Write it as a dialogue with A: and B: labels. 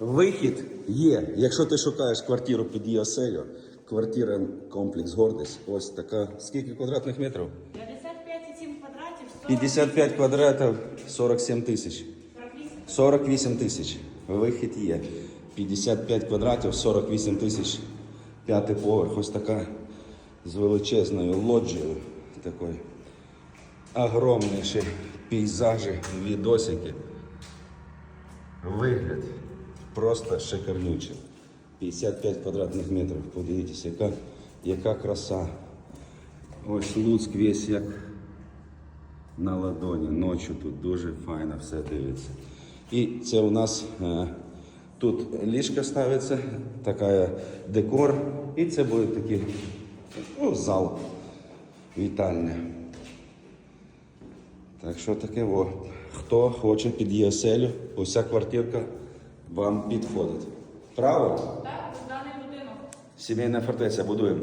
A: Вихід є. Якщо ти шукаєш квартиру під її оселю, квартира комплекс гордість. Ось така. Скільки квадратних метрів?
B: 55,7 квадратів,
A: 55 квадратів, 47 тисяч.
B: 48.
A: 48 тисяч. Вихід є. 55 квадратів, 48 тисяч. П'ятий поверх. Ось така з величезною лоджією. Такою. Огромніші пейзажі, відосики. Вигляд просто шикарнючий. 55 квадратних метрів. Подивіться, яка, яка краса. Ось Луцьк весь як на ладоні. Ночі тут дуже файно все дивиться. І це у нас е, тут ліжка ставиться, така декор. І це буде такий ну, зал вітальня. Так що таке о. Хто хоче під її уся квартирка вам підходить. Право?
B: Так, даний будинок.
A: Сімейна фортеця будуємо.